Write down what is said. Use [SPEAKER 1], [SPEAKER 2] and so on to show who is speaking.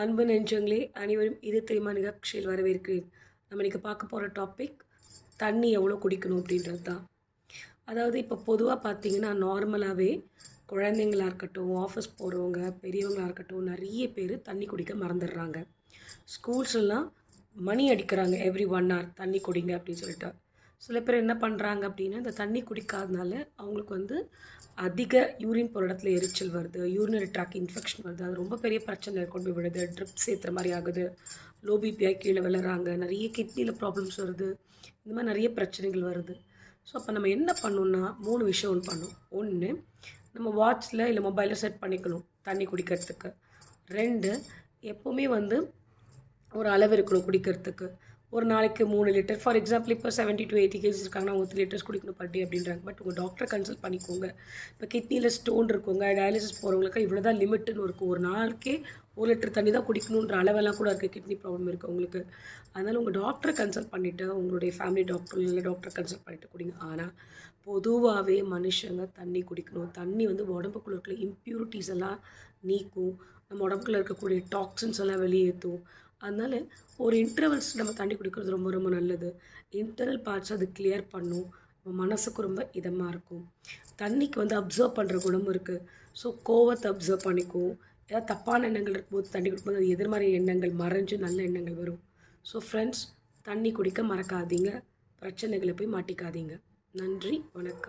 [SPEAKER 1] அன்பு நெஞ்சங்களே அனைவரும் இது தெரியுமா? நிகழ்ச்சியில் வரவேற்கிறேன். நம்ம இன்றைக்கி பார்க்க போகிற டாபிக் தண்ணி எவ்வளோ குடிக்கணும் அப்படின்றது தான். அதாவது இப்போ பொதுவாக பார்த்தீங்கன்னா நார்மலாகவே குழந்தைங்களாக இருக்கட்டும் ஆஃபீஸ் போகிறவங்க பெரியவங்களாக இருக்கட்டும் நிறைய பேர் தண்ணி குடிக்க மறந்துடுறாங்க. ஸ்கூல்ஸ்லாம் மணி அடிக்கிறாங்க எவ்ரி ஒன் ஹவர் தண்ணி குடிங்க அப்படின்னு சொல்லிட்டு. சில பேர் என்ன பண்ணுறாங்க அப்படின்னா இந்த தண்ணி குடிக்காதனால அவங்களுக்கு வந்து அதிக யூரின் போகிற இடத்துல எரிச்சல் வருது யூரினரி ட்ராக் இன்ஃபெக்ஷன் வருது. அது ரொம்ப பெரிய பிரச்சனை. கொண்டு போய் விடுது ட்ரிப் சேர்த்துற மாதிரி ஆகுது. லோ பிபியாக கீழே விழுறாங்க. நிறைய கிட்னியில் ப்ராப்ளம்ஸ் வருது. இந்த மாதிரி நிறைய பிரச்சனைகள் வருது. ஸோ அப்போ நம்ம என்ன பண்ணணுன்னா மூணு விஷயம் ஒன்று பண்ணும் ஒன்று நம்ம வாட்ச்சில் இல்லை மொபைலில் செட் பண்ணிக்கணும் தண்ணி குடிக்கிறதுக்கு. ரெண்டு எப்போவுமே வந்து ஒரு அளவு இருக்கணும் குடிக்கிறதுக்கு. ஒரு நாளைக்கு மூணு லிட்டர். ஃபார் எக்ஸாம்பிள் இப்போ செவன்ட்டி டு எயிட்டி கேஜ் இருக்காங்கன்னா அவங்க த்ரீ லிட்டர்ஸ் குடிக்கணும் பர் டே அப்படின்றாங்க. பட் உங்கள் டாக்டரை கன்சல்ட் பண்ணிக்கோங்க. இப்போ கிட்னியில் ஸ்டோன் இருக்கவங்க டயாலிசிஸ் போகிறவங்களுக்கு இவ்வளோ தான் லிமிட்டுன்னு இருக்கும் ஒரு நாளைக்கே ஒரு லிட்டர் தண்ணி தான் குடிக்கணுன்ற அளவெல்லாம் கூட இருக்குது கிட்னி ப்ராப்ளம் இருக்குது உங்களுக்கு அதனால் உங்கள் டாக்டரை கன்சல்ட் பண்ணிவிட்டு உங்களுடைய ஃபேமிலி டாக்டர் இல்லை டாக்டரை கன்சல்ட் பண்ணிவிட்டு குடிங்க. ஆனால் பொதுவாகவே மனுஷங்க தண்ணி குடிக்கணும். தண்ணி வந்து உடம்புக்குள்ள இருக்கிற இம்ப்யூரிட்டிஸ் எல்லாம் நீக்கும். நம்ம உடம்புக்குள்ள இருக்கக்கூடிய டாக்ஸின்ஸ் எல்லாம் வெளியேற்றும். அதனால் ஒரு இன்டர்வல்ஸ் நம்ம தண்ணி குடிக்கிறது ரொம்ப ரொம்ப நல்லது. இன்டர்னல் பார்ட்ஸ் அது கிளியர் பண்ணும். நம்ம மனசுக்கு ரொம்ப இதமாக இருக்கும். தண்ணிக்கு வந்து அப்சர்வ் பண்ணுற குணமும் இருக்குது ஸோ கோவத்தை அப்சர்வ் பண்ணிக்கும் ஏதாவது தப்பான எண்ணங்கள் இருக்கும்போது தண்ணி குடிக்கும்போது அது எதிர்மறை எண்ணங்கள் மறைஞ்சு நல்ல எண்ணங்கள் வரும். ஸோ ஃப்ரெண்ட்ஸ் தண்ணி குடிக்க மறக்காதீங்க. பிரச்சனைகளை போய் மாட்டிக்காதீங்க. நன்றி வணக்கம்.